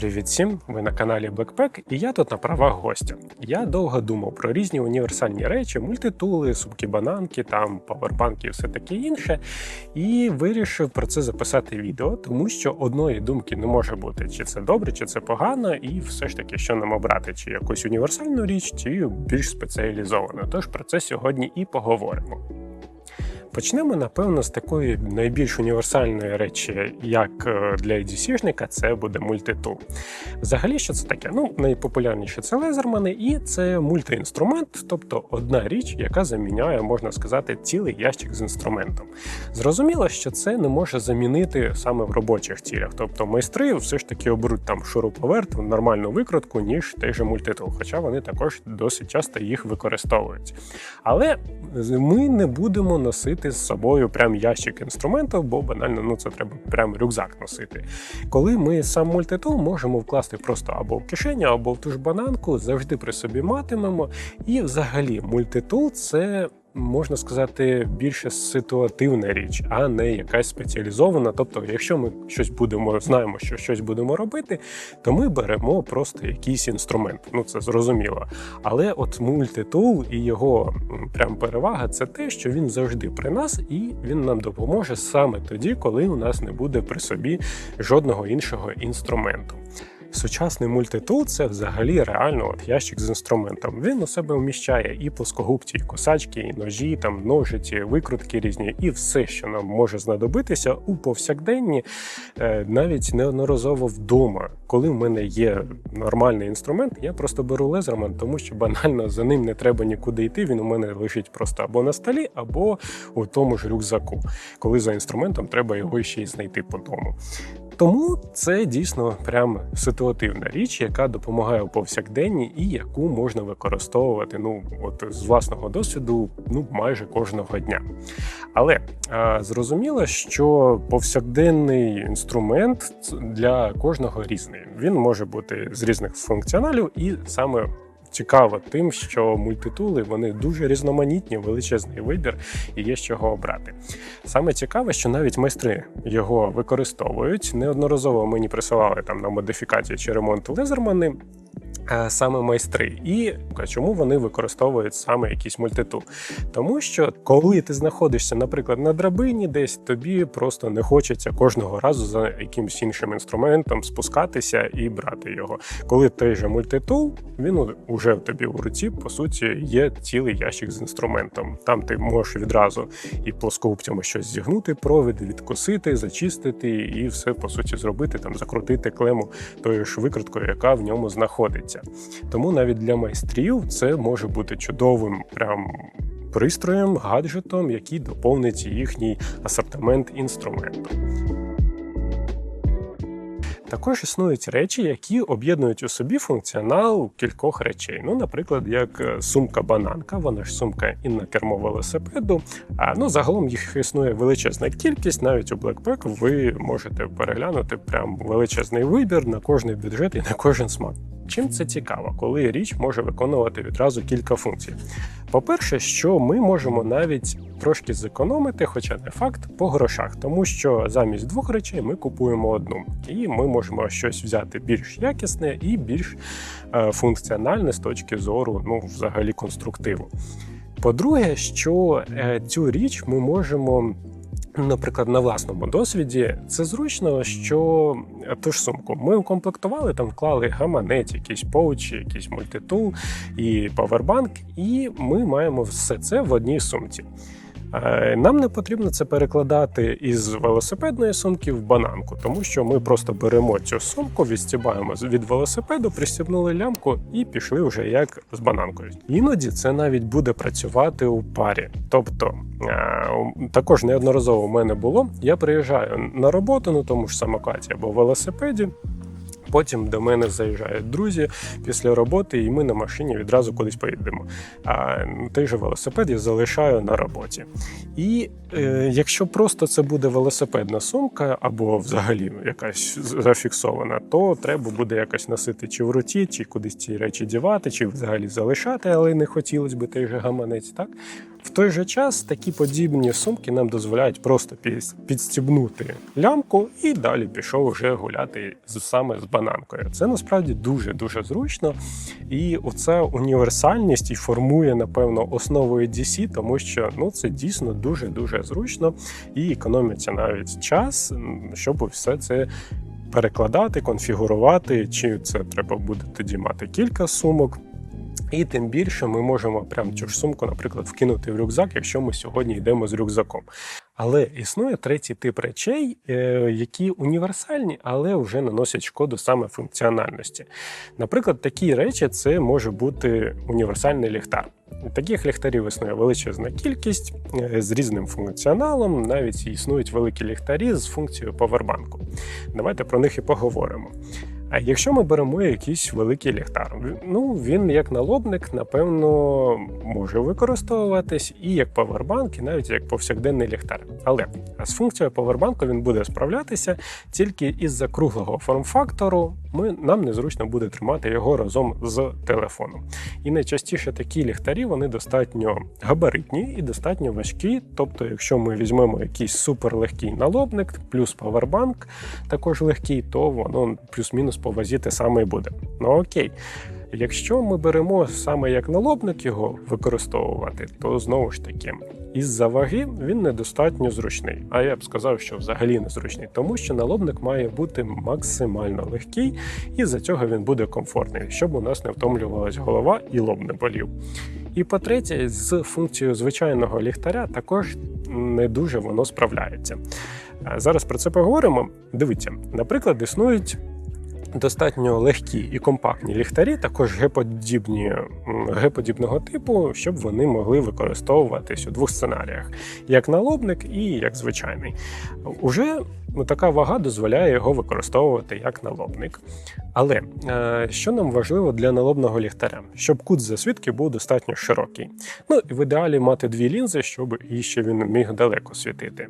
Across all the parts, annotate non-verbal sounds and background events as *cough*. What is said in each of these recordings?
Привіт всім! Ви на каналі Blackpack і я тут на правах гостя. Я довго думав про різні універсальні речі, мультитули, сумки бананки, там павербанки і все таке інше. І вирішив про це записати відео, тому що одної думки не може бути, чи це добре, чи це погано, і все ж таки, що нам обрати, чи якусь універсальну річ, чи більш спеціалізовану. Тож про це сьогодні і поговоримо. Почнемо, напевно, з такої найбільш універсальної речі, як е, для EDC-шника, це буде мультитул. Взагалі, що це таке? Ну, найпопулярніше це лезермани, і це мультиінструмент, тобто одна річ, яка заміняє, можна сказати, цілий ящик з інструментом. Зрозуміло, що це не може замінити саме в робочих цілях. Тобто майстри все ж таки оберуть там шуруповерт, нормальну викрутку, ніж той же мультитул, хоча вони також досить часто їх використовують. Але ми не будемо носити з собою прям ящик інструментів, бо банально ну це треба прям рюкзак носити. Коли ми сам мультитул можемо вкласти просто або в кишеню, або в ту ж бананку, завжди при собі матимемо. І взагалі мультитул це. Можна сказати, більше ситуативна річ, а не якась спеціалізована. Тобто, якщо ми щось будемо, знаємо, що щось будемо робити, то ми беремо просто якийсь інструмент. Ну це зрозуміло. Але от мультитул і його прям перевага це те, що він завжди при нас, і він нам допоможе саме тоді, коли у нас не буде при собі жодного іншого інструменту. Сучасний мультитул це взагалі реально от ящик з інструментом. Він у себе вміщає і плоскогубці, і косачки, і ножі, там ножиці, викрутки різні, і все, що нам може знадобитися у повсякденні, е, навіть неодноразово вдома. Коли в мене є нормальний інструмент, я просто беру лезерман, тому що банально за ним не треба нікуди йти. Він у мене лежить просто або на столі, або у тому ж рюкзаку. Коли за інструментом треба його ще й знайти по дому. Тому це дійсно прям ситуативна річ, яка допомагає у повсякденні і яку можна використовувати ну от з власного досвіду ну майже кожного дня. Але а, зрозуміло, що повсякденний інструмент для кожного різний. Він може бути з різних функціоналів, і саме цікаво тим, що мультитули вони дуже різноманітні, величезний вибір і є з чого обрати. Саме цікаве, що навіть майстри його використовують. Неодноразово мені присилали там на модифікацію чи ремонт лезермани. Е, саме майстри, і чому вони використовують саме якийсь мультитул? Тому що коли ти знаходишся, наприклад, на драбині, десь тобі просто не хочеться кожного разу за якимось іншим інструментом спускатися і брати його. Коли той же мультитул, він уже в тобі в руці, по суті, є цілий ящик з інструментом. Там ти можеш відразу і плоскогубцями щось зігнути, провід, відкосити, зачистити і все по суті зробити, там закрутити клему тою ж викруткою, яка в ньому знаходиться. Тому навіть для майстрів це може бути чудовим прям пристроєм, гаджетом, який доповнить їхній асортимент інструменту. Також існують речі, які об'єднують у собі функціонал кількох речей. Ну, наприклад, як сумка-бананка, вона ж сумка і на кермо велосипеду. А ну загалом їх існує величезна кількість. Навіть у Blackpack ви можете переглянути прям величезний вибір на кожний бюджет і на кожен смак. Чим це цікаво, коли річ може виконувати відразу кілька функцій. По-перше, що ми можемо навіть трошки зекономити, хоча не факт, по грошах, тому що замість двох речей ми купуємо одну, і ми можемо щось взяти більш якісне і більш е, функціональне з точки зору, ну, взагалі, конструктиву. По-друге, що е, цю річ ми можемо Наприклад, на власному досвіді це зручно, що ту ж сумку ми укомплектували, там вклали гаманець, якийсь поуч, якийсь мультитул і павербанк, і ми маємо все це в одній сумці. Е, нам не потрібно це перекладати із велосипедної сумки в бананку, тому що ми просто беремо цю сумку, відстібаємо від велосипеду, пристібнули лямку і пішли вже як з бананкою. Іноді це навіть буде працювати у парі. Тобто е, також неодноразово в мене було. Я приїжджаю на роботу на тому ж самокаті або велосипеді. Потім до мене заїжджають друзі після роботи, і ми на машині відразу кудись поїдемо. А той же велосипед я залишаю на роботі. І е, якщо просто це буде велосипедна сумка або взагалі якась зафіксована, то треба буде якось носити чи в руті, чи кудись ці речі дівати, чи взагалі залишати, але не хотілося б той же гаманець. так? В той же час такі подібні сумки нам дозволяють просто підстібнути лямку і далі пішов вже гуляти з- саме з бананкою. Це насправді дуже дуже зручно, і оця універсальність і формує напевно основу EDC, тому що ну це дійсно дуже дуже зручно і економиться навіть час, щоб все це. Перекладати, конфігурувати, чи це треба буде тоді мати кілька сумок. І тим більше ми можемо прям цю ж сумку, наприклад, вкинути в рюкзак, якщо ми сьогодні йдемо з рюкзаком. Але існує третій тип речей, е, які універсальні, але вже наносять шкоду саме функціональності. Наприклад, такі речі це може бути універсальний ліхтар. Таких ліхтарів існує величезна кількість е, з різним функціоналом. Навіть існують великі ліхтарі з функцією повербанку. Давайте про них і поговоримо. А якщо ми беремо якийсь великий ліхтар, ну він як налобник, напевно, може використовуватись і як павербанк, і навіть як повсякденний ліхтар. Але з функцією павербанку він буде справлятися тільки із-за круглого форм-фактору. Ми нам незручно буде тримати його разом з телефоном. І найчастіше такі ліхтарі вони достатньо габаритні і достатньо важкі. Тобто, якщо ми візьмемо якийсь суперлегкий налобник, плюс павербанк, також легкий, то воно плюс-мінус по вазі те саме і буде. Ну окей. Якщо ми беремо саме як налобник його використовувати, то знову ж таки, із-за ваги він недостатньо зручний. А я б сказав, що взагалі не зручний, тому що налобник має бути максимально легкий, і за цього він буде комфортний, щоб у нас не втомлювалась голова і лоб не болів. І по-третє, з функцією звичайного ліхтаря також не дуже воно справляється. Зараз про це поговоримо. Дивіться, наприклад, існують достатньо легкі і компактні ліхтарі, також геподібні, геподібного типу, щоб вони могли використовуватись у двох сценаріях: як налобник і як звичайний. Уже така вага дозволяє його використовувати як налобник. Але е, що нам важливо для налобного ліхтаря? Щоб кут засвідки був достатньо широкий. Ну і в ідеалі мати дві лінзи, щоб і ще він міг далеко світити.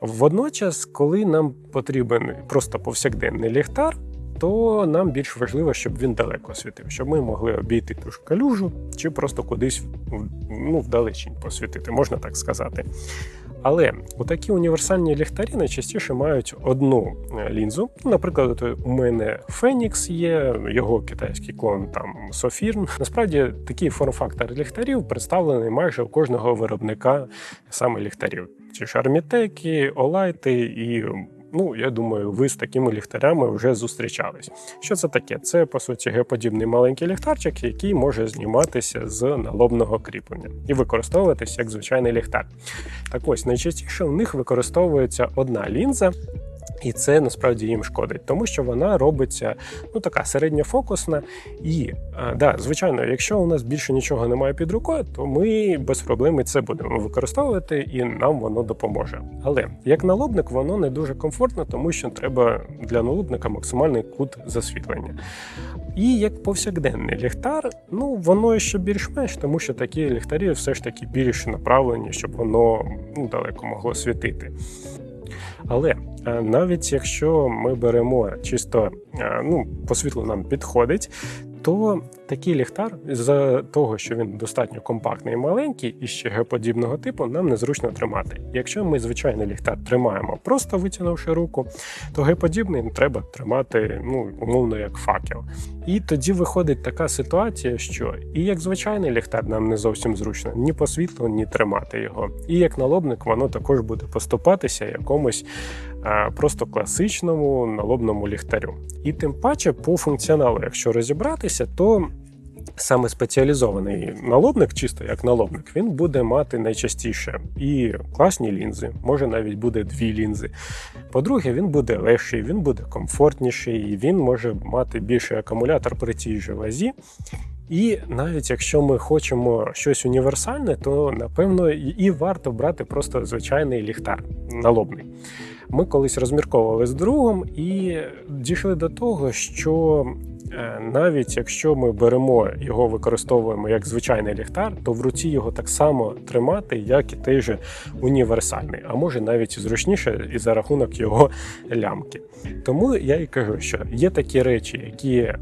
Водночас, коли нам потрібен просто повсякденний ліхтар, то нам більш важливо, щоб він далеко світив, щоб ми могли обійти ту ж калюжу чи просто кудись ну, вдалечінь посвітити, можна так сказати. Але у такі універсальні ліхтарі найчастіше мають одну е, лінзу. Наприклад, у мене Phoenix є, його китайський клон там Sofirn. Насправді такий форм-фактор ліхтарів представлений майже у кожного виробника саме ліхтарів. Ці ж армітеки, олайти і. Ну, я думаю, ви з такими ліхтарями вже зустрічались. Що це таке? Це по суті геоподібний маленький ліхтарчик, який може зніматися з налобного кріплення і використовуватися як звичайний ліхтар. Так ось найчастіше у них використовується одна лінза. І це насправді їм шкодить, тому що вона робиться ну така середньофокусна. І а, да, звичайно, якщо у нас більше нічого немає під рукою, то ми без проблем це будемо використовувати, і нам воно допоможе. Але як налобник, воно не дуже комфортно, тому що треба для налобника максимальний кут засвітлення. І як повсякденний ліхтар, ну воно ще більш-менш, тому що такі ліхтарі все ж таки більш направлені, щоб воно ну, далеко могло світити. Але е, навіть якщо ми беремо чисто е, ну, по світлу нам підходить, то такий ліхтар, з того, що він достатньо компактний і маленький і ще геподібного типу, нам незручно тримати. Якщо ми звичайний ліхтар тримаємо просто витягнувши руку, то геподібний треба тримати ну, умовно як факел. І тоді виходить така ситуація, що і як звичайний ліхтар нам не зовсім зручно ні по світлу, ні тримати його. І як налобник, воно також буде поступатися якомусь просто класичному налобному ліхтарю. І тим паче по функціоналу, якщо розібратися, то Саме спеціалізований налобник, чисто як налобник, він буде мати найчастіше і класні лінзи, може навіть буде дві лінзи. По-друге, він буде легший, він буде комфортніший, він може мати більший акумулятор при тій же вазі. І навіть якщо ми хочемо щось універсальне, то напевно і варто брати просто звичайний ліхтар налобний. Ми колись розмірковували з другом і дійшли до того, що е, навіть якщо ми беремо його, використовуємо як звичайний ліхтар, то в руці його так само тримати, як і той же універсальний, а може навіть зручніше і за рахунок його лямки. Тому я і кажу, що є такі речі, які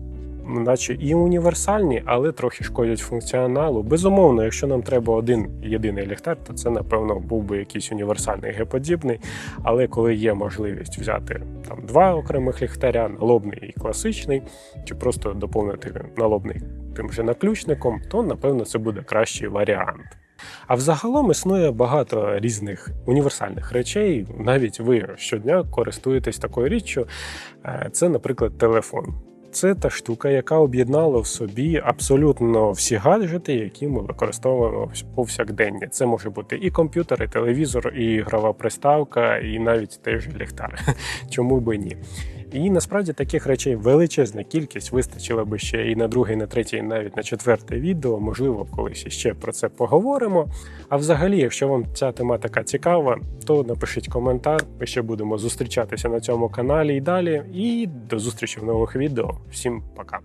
наче і універсальні, але трохи шкодять функціоналу. Безумовно, якщо нам треба один єдиний ліхтар, то це напевно був би якийсь універсальний геподібний. Але коли є можливість взяти там два окремих ліхтаря, налобний і класичний, чи просто доповнити налобний тим же наключником, то напевно це буде кращий варіант. А взагалом існує багато різних універсальних речей. Навіть ви щодня користуєтесь такою річчю. Е, Це, наприклад, телефон. Це та штука, яка об'єднала в собі абсолютно всі гаджети, які ми використовуємо повсякдення. Це може бути і комп'ютер, і телевізор, і ігрова приставка, і навіть теж ліхтар. *laughs* Чому би ні? І насправді таких речей величезна кількість вистачило би ще і на друге, і на третє, і навіть на четверте відео. Можливо, колись іще про це поговоримо. А взагалі, якщо вам ця тематика цікава, то напишіть коментар. Ми ще будемо зустрічатися на цьому каналі і далі. І до зустрічі в нових відео. Всім пока.